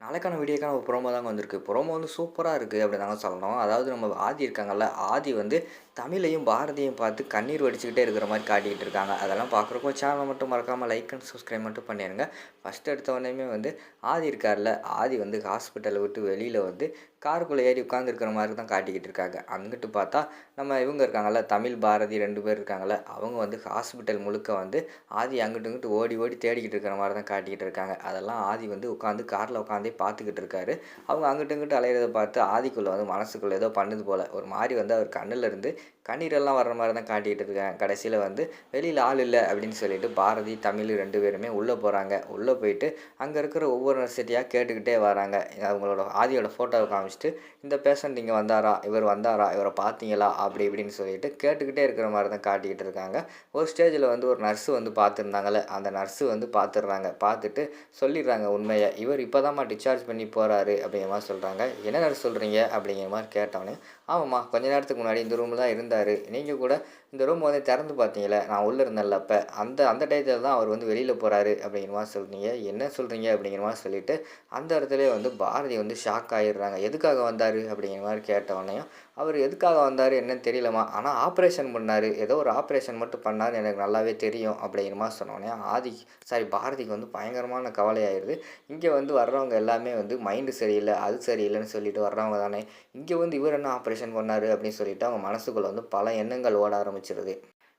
நாளைக்கான வீடியோக்கான ஒரு ப்ரோமோ தாங்க வந்திருக்கு. ப்ரோமோ வந்து சூப்பராக இருக்குது அப்படி தாங்க சொல்லணும். அதாவது நம்ம ஆதி இருக்காங்கல்ல ஆதி வந்து தமிழையும் பாரதியும் பார்த்து கண்ணீர் வடிச்சுக்கிட்டே இருக்கிற மாதிரி காட்டிக்கிட்டு இருக்காங்க. அதெல்லாம் பார்க்குறப்போ சேனலை மட்டும் மறக்காமல் லைக் அண்ட் சப்ஸ்கிரைப் மட்டும் பண்ணிடுங்க ஃபஸ்ட் எடுத்த உடனேயுமே வந்து ஆதி இருக்கார்ல ஆதி வந்து ஹாஸ்பிட்டலை விட்டு வெளியில் வந்து காருக்குள்ளே ஏறி உட்காந்துருக்கிற மாதிரி தான் காட்டிக்கிட்டு இருக்காங்க. அங்கிட்டு பார்த்தா நம்ம இவங்க இருக்காங்கல்ல தமிழ் பாரதி ரெண்டு பேர் இருக்காங்கல்ல அவங்க வந்து ஹாஸ்பிட்டல் முழுக்க வந்து ஆதி அங்கிட்டு இங்கிட்டு ஓடி ஓடி தேடிக்கிட்டு இருக்கிற மாதிரி தான் காட்டிக்கிட்டு இருக்காங்க. அதெல்லாம் ஆதி வந்து உட்காந்து காரில் உட்காந்து பார்த்துக்கிட்டு இருக்காரு. அவங்க அங்கிட்டு இங்கிட்டு அலையிறத பார்த்து ஆதிக்குள்ளே வந்து மனசுக்குள்ளே ஏதோ பண்ணுது போல். ஒரு மாதிரி வந்து அவர் கண்ணிலிருந்து கண்ணீரெல்லாம் வர்ற மாதிரி தான் காட்டிகிட்டு இருக்காங்க. கடைசியில் வந்து வெளியில் ஆள் இல்லை அப்படின்னு சொல்லிட்டு பாரதி தமிழ் ரெண்டு பேருமே உள்ளே போகிறாங்க உள்ளே போயிட்டு அங்கே இருக்கிற ஒவ்வொரு நர்சிட்டியாக கேட்டுக்கிட்டே வராங்க. அவங்களோட ஆதியோட ஃபோட்டோவை காமிச்சிட்டு இந்த பேஷண்ட் இங்கே வந்தாரா? இவர் வந்தாரா? இவரை பார்த்தீங்களா? அப்படி இப்படின்னு சொல்லிட்டு கேட்டுக்கிட்டே இருக்கிற மாதிரி தான் காட்டிக்கிட்டு இருக்காங்க. ஒரு ஸ்டேஜில் வந்து ஒரு நர்ஸு வந்து பார்த்துருந்தாங்களே அந்த நர்ஸு வந்து பார்த்துடுறாங்க. பார்த்துட்டு சொல்லிடுறாங்க உண்மையை. இவர் இப்போ தான்மா டிஸ்சார்ஜ் பண்ணி போகிறாரு அப்படிங்கிற மாதிரி சொல்கிறாங்க என்ன நடந்து சொல்கிறீங்க அப்படிங்கிற மாதிரி கேட்டவொன்னே ஆமாம்மா கொஞ்ச நேரத்துக்கு முன்னாடி இந்த ரூமில் தான் இருந்தார். நீங்கள் கூட இந்த ரூம் வந்து திறந்து பார்த்தீங்களே நான் உள்ளே இருந்தேன்ல அப்போ. அந்த அந்த டயத்தில் தான் அவர் வந்து வெளியில் போகிறாரு அப்படிங்கிற மாதிரி சொல்கிறீங்க என்ன சொல்கிறீங்க அப்படிங்கிற மாதிரி சொல்லிவிட்டு அந்த இடத்துல வந்து பாரதி வந்து ஷாக் ஆகிடுறாங்க எதுக்காக வந்தார்? அப்படிங்கிற மாதிரி கேட்டவொடனையும் அவர் எதுக்காக வந்தார் என்னன்னு தெரியலமா ஆனால் ஆப்ரேஷன் பண்ணார். ஏதோ ஒரு ஆப்ரேஷன் மட்டும் பண்ணார் எனக்கு நல்லாவே தெரியும். அப்படிங்கிற மாதிரி சொன்னோடனே ஆதி சாரி பாரதிக்கு வந்து பயங்கரமான கவலையாயிருது இங்கே வந்து வர்றவங்க எல்லாமே வந்து மைண்டு சரியில்லை அது சரியில்லைன்னு சொல்லிட்டு வர்றவங்க தானே. இங்கே வந்து இவர் என்ன ஆப்ரேஷன் பண்ணார் அப்படின்னு சொல்லிட்டு அவங்க மனசுக்குள்ளே வந்து பல எண்ணங்கள் ஓட ஆரம்பிச்சிருது.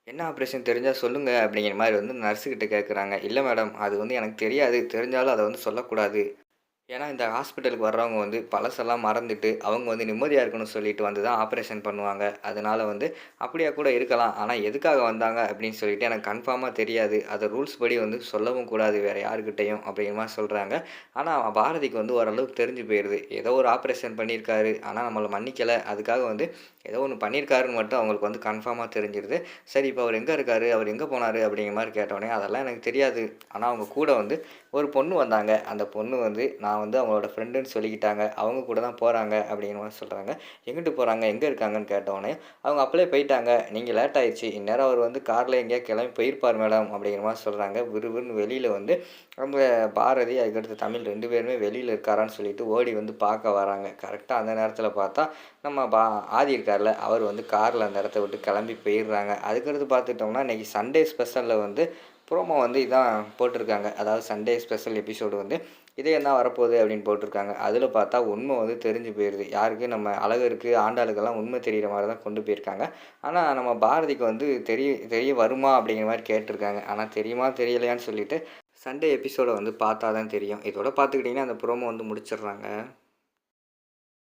என்ன ஆப்ரேஷன் தெரிஞ்சால் சொல்லுங்கள் அப்படிங்கிற மாதிரி வந்து நர்ஸுக்கிட்ட கேட்குறாங்க இல்லை மேடம் அது வந்து எனக்கு தெரியாது. தெரிஞ்சாலும் அதை வந்து சொல்லக்கூடாது. ஏன்னா இந்த ஹாஸ்பிட்டலுக்கு வர்றவங்க வந்து பழசெல்லாம் மறந்துட்டு அவங்க வந்து நிம்மதியாக இருக்கணும்னு சொல்லிட்டு வந்து தான் ஆப்ரேஷன் பண்ணுவாங்க. அதனால் வந்து அப்படியே கூட இருக்கலாம். ஆனால் எதுக்காக வந்தாங்க அப்படின்னு சொல்லிட்டு எனக்கு கன்ஃபார்மாக தெரியாது. அதை ரூல்ஸ் படி வந்து சொல்லவும் கூடாது. வேறு யாருக்கிட்டையும் அப்படிங்கிற மாதிரி சொல்கிறாங்க ஆனால் பாரதிக்கு வந்து ஓரளவுக்கு தெரிஞ்சு போயிடுது ஏதோ ஒரு ஆப்ரேஷன் பண்ணியிருக்காரு. ஆனால் நம்மளை மன்னிக்கலை. அதுக்காக வந்து ஏதோ ஒன்று பண்ணியிருக்காருன்னு மட்டும் அவங்களுக்கு வந்து கன்ஃபார்மாக தெரிஞ்சிருது. சரி இப்போ அவர் எங்கே இருக்கார்? அவர் எங்கே போனார்? அப்படிங்கிற மாதிரி கேட்டோடனே அதெல்லாம் எனக்கு தெரியாது. ஆனால் அவங்க கூட வந்து ஒரு பொண்ணு வந்தாங்க. அந்த பொண்ணு வந்து நான் நான் வந்து அவங்களோட ஃப்ரெண்டுன்னு சொல்லிக்கிட்டாங்க. அவங்க கூட தான் போகிறாங்க அப்படிங்கிற மாதிரி சொல்கிறாங்க எங்கிட்டு போகிறாங்க எங்கே இருக்காங்கன்னு கேட்டோடனே அவங்க அப்படியே போயிட்டாங்க. நீங்கள் லேட் ஆயிடுச்சு இந்நேரம் அவர் வந்து காரில் எங்கேயா கிளம்பி போயிருப்பார் மேடம் அப்படிங்கிற மாதிரி சொல்கிறாங்க விறுவிறுன்னு வெளியில் வந்து நம்ம பாரதி அதுக்கடுத்து தமிழ் ரெண்டு பேருமே வெளியில் இருக்காரான்னு சொல்லிட்டு ஓடி வந்து பார்க்க வராங்க. கரெக்டாக அந்த நேரத்தில் பார்த்தா நம்ம பா ஆதி இருக்கார்ல அவர் வந்து காரில் அந்த இடத்த விட்டு கிளம்பி போயிடுறாங்க. அதுக்கடுத்து பார்த்துட்டோம்னா இன்றைக்கி சண்டே ஸ்பெஷலில் வந்து ப்ரோமோ வந்து இதான் போட்டிருக்காங்க. அதாவது சண்டே ஸ்பெஷல் எபிசோடு வந்து இதே என்ன வரப்போகுது அப்படின்னு போட்டிருக்காங்க. அதில் பார்த்தா உண்மை வந்து தெரிஞ்சு போயிடுது யாருக்கு நம்ம அழகருக்கு ஆண்டாளுக்கெல்லாம் உண்மை தெரிகிற மாதிரி தான் கொண்டு போயிருக்காங்க. ஆனால் நம்ம பாரதிக்கு வந்து தெரிய தெரிய வருமா அப்படிங்கிற மாதிரி கேட்டிருக்காங்க. ஆனால் தெரியுமா தெரியலையான்னு சொல்லிட்டு சண்டே எபிசோடை வந்து பார்த்தா தான் தெரியும். இதோட பார்த்துக்கிட்டிங்கன்னா அந்த ப்ரோமோ வந்து முடிச்சிடுறாங்க.